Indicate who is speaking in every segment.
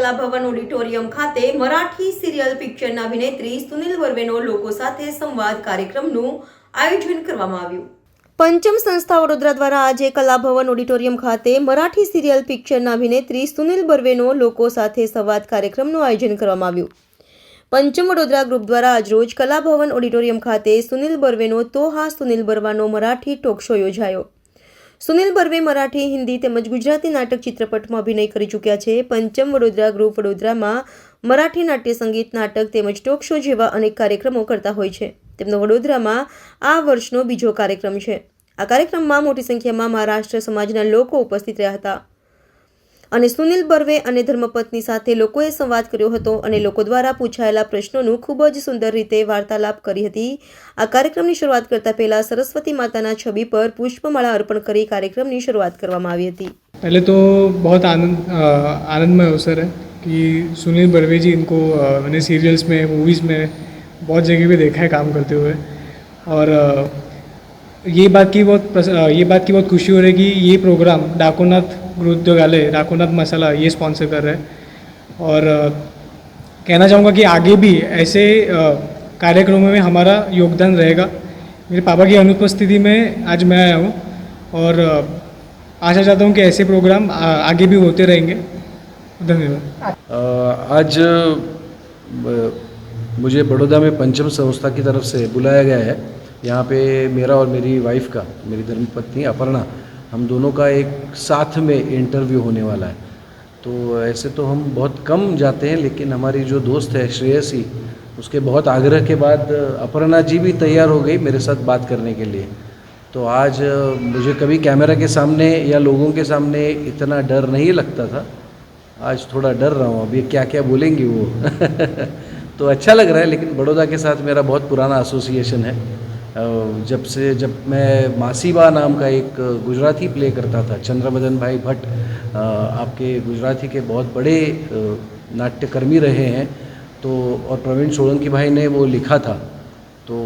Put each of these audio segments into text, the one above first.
Speaker 1: Kalabhavan auditorium ખાતે Marathi serial પિક્ચરના અભિનેત્રી સુનિલ વર્વેનો લોકો સાથે સંવાદ કાર્યક્રમનું આયોજન કરવામાં આવ્યું. પંચમ સંસ્થા વડોદરા દ્વારા આજે કલાભવન ઓડિટોરિયમ ખાતે મરાઠી સિરિયલ પિક્ચરના અભિનેત્રી સુનિલ બર્વેનો લોકો સાથે સંવાદ કાર્યક્રમનું આયોજન કરવામાં આવ્યું. પંચમ વડોદરા ગ્રુપ દ્વારા આજરોજ કલાભવન ઓડિટોરિયમ ખાતે સુનિલ બર્વેનો તો હા સુનિલ બર્વાનો મરાઠી ટોક શો યોજાયો. સુનિલ બર્વે મરાઠી, હિન્દી તેમજ ગુજરાતી નાટક ચિત્રપટમાં અભિનય કરી ચૂક્યા છે. પંચમ વડોદરા ગ્રુપ વડોદરામાં મરાઠી નાટ્ય સંગીત નાટક તેમજ ટોક શો જેવા અનેક કાર્યક્રમો કરતા હોય છે. તેમનો વડોદરામાં આ વર્ષનો બીજો કાર્યક્રમ છે. આ કાર્યક્રમમાં મોટી સંખ્યામાં મહારાષ્ટ્ર સમાજના લોકો ઉપસ્થિત રહ્યા હતા. અને સુનિલ બર્વે અને ધર્મપત્ની સાથે લોકોએ સંવાદ કર્યો હતો અને લોકો દ્વારા પૂછાયેલા પ્રશ્નોનું ખૂબ જ સુંદર રીતે વાર્તાલાપ કરી હતી આ કાર્યક્રમની શરૂઆત કરતા પહેલા સરસ્વતી માતાના છબી પર પુષ્પમાળા અર્પણ કરી કાર્યક્રમની શરૂઆત કરવામાં આવી હતી
Speaker 2: पहले तो बहुत आनंद अ, आनंदमय अवसर है कि सुनील बर्वे जी इनको अ, मैंने सीरियल्स में मूवीज़ में बहुत जगह पे देखा है काम करते हुए और अ, ये बात की बहुत प्रस- अ, ये बात की बहुत खुशी हो रही है कि ये प्रोग्राम डाकोनाथ गृह उद्योगालय डाकोनाथ मसाला ये स्पॉन्सर कर रहा है। और कहना चाहूँगा कि आगे भी ऐसे कार्यक्रमों में हमारा योगदान रहेगा। मेरे पापा की अनुपस्थिति में आज मैं आया हूँ और आशा चाहता हूँ कि ऐसे प्रोग्राम आगे भी होते रहेंगे। धन्यवाद।
Speaker 3: आज मुझे बड़ौदा में पंचम संस्था की तरफ़ से बुलाया गया है। यहाँ पे मेरा और मेरी वाइफ का, मेरी धर्मपत्नी अपर्णा हम दोनों का एक साथ में इंटरव्यू होने वाला है। तो ऐसे तो हम बहुत कम जाते हैं, लेकिन हमारी जो दोस्त है श्रेयसी, उसके बहुत आग्रह के बाद, अपर्णा जी भी तैयार हो गई मेरे साथ बात करने के लिए। तो आज मुझे कभी कैमरा के सामने या लोगों के सामने इतना डर नहीं लगता था। आज थोड़ा डर रहा हूँ, अभी क्या क्या बोलेंगी वो? तो अच्छा लग रहा है, लेकिन बड़ौदा के साथ मेरा बहुत पुराना एसोसिएशन है। जब से जब मैं मासीबा नाम का एक गुजराती प्ले करता था, चंद्रमदन भाई भट्ट आपके गुजराती के बहुत बड़े नाट्यकर्मी रहे हैं तो और प्रवीण सोलंकी भाई ने वो लिखा था। तो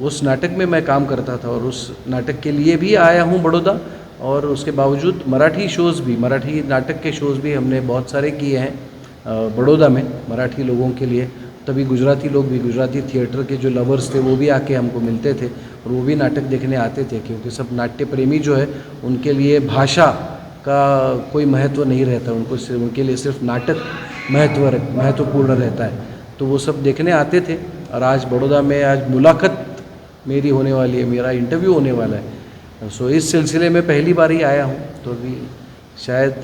Speaker 3: उस नाटक में मैं काम करता था और उस नाटक के लिए भी आया हूँ बड़ौदा और उसके बावजूद मराठी शोज़ भी, मराठी नाटक के शोज़ भी हमने बहुत सारे किए हैं बड़ौदा में, मराठी लोगों के लिए। तभी गुजराती लोग भी, गुजराती थिएटर के जो लवर्स थे, वो भी आके हमको मिलते थे और वो भी नाटक देखने आते थे, क्योंकि सब नाट्य प्रेमी जो है, उनके लिए भाषा का कोई महत्व नहीं रहता, उनको सिर्फ़, उनके लिए सिर्फ़ नाटक महत्व महत्वपूर्ण रहता है। तो वो सब देखने आते थे और आज बड़ौदा में आज मुलाकात मेरी होने वाली है, मेरा इंटरव्यू होने वाला है। सो इस सिलसिले में पहली बार ही आया हूँ तो अभी शायद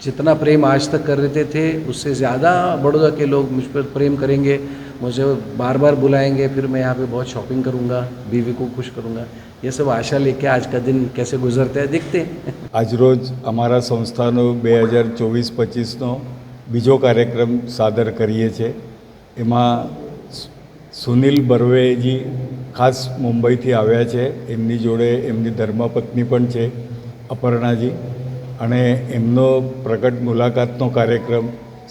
Speaker 3: जितना प्रेम आज तक कर रहे थे उससे ज़्यादा बड़ौदा के लोग मुझ पर प्रेम करेंगे मुझे बार बार बुलाएंगे फिर मैं यहाँ पे बहुत शॉपिंग करूँगा बीवी को खुश करूँगा ये सब आशा लेके आज का दिन कैसे गुजरता है देखते हैं
Speaker 4: આજરોજ અમારા સંસ્થાનો બે હજાર ચોવીસ પચીસનો બીજો કાર્યક્રમ સાદર કરીએ છીએ એમાં સુ- સુનિલ બર્વેજી ખાસ મુંબઈથી આવ્યા છે એમની જોડે એમની ધર્મપત્ની પણ છે અપર્ણાજી અને એમનો પ્રગટ મુલાકાતનો કાર્યક્રમ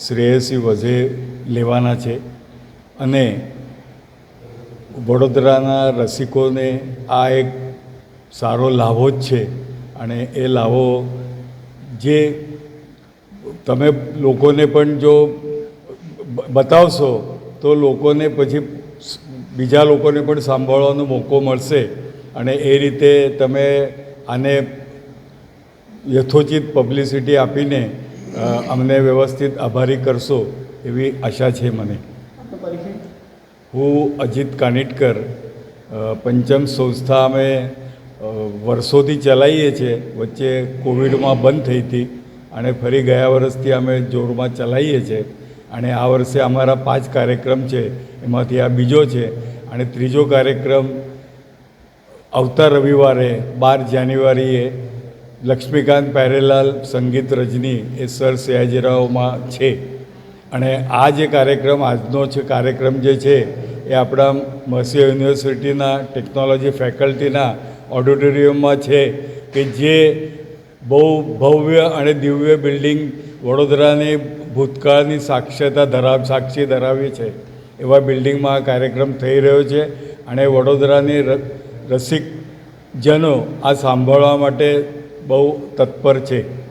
Speaker 4: શ્રેયસી વઝે લેવાના છે. અને વડોદરાના રસિકોને આ એક સારો લાભો જ છે. અને એ લાભો જે તમે લોકોને પણ જો બતાવશો, તો લોકોને પછી બીજા લોકોને પણ સાંભળવાનો મોકો મળશે. અને એ રીતે તમે આને યથોચિત પબ્લિસિટી આપીને અમને વ્યવસ્થિત આભારી કરશો એવી આશા છે મને. હું અજીત કાનિટકર પંચમ સંસ્થા અમે વર્ષોથી ચલાવીએ છીએ. વચ્ચે કોવિડમાં બંધ થઈ હતી અને ફરી ગયા વર્ષથી અમે જોરમાં ચલાવીએ છીએ. અને આ વર્ષે અમારા પાંચ કાર્યક્રમ છે, એમાંથી આ બીજો છે. અને ત્રીજો કાર્યક્રમ આવતા રવિવારે બાર જાન્યુઆરીએ લક્ષ્મીકાંત પહેરેલાલ, સંગીત રજની એ સર સયાજીરાવમાં છે. અને આ જે કાર્યક્રમ, આજનો છે કાર્યક્રમ જે છે, એ આપણા મસી યુનિવર્સિટીના ટેકનોલોજી ફેકલ્ટીના ઓડિટોરિયમમાં છે કે જે બહુ ભવ્ય અને દિવ્ય બિલ્ડિંગ વડોદરાની ભૂતકાળની સાક્ષરતા ધરાવ, સાક્ષી ધરાવી છે. એવા બિલ્ડિંગમાં આ કાર્યક્રમ થઈ રહ્યો છે અને વડોદરાની રસિક જનો આ સાંભળવા માટે બહુ તત્પર છે.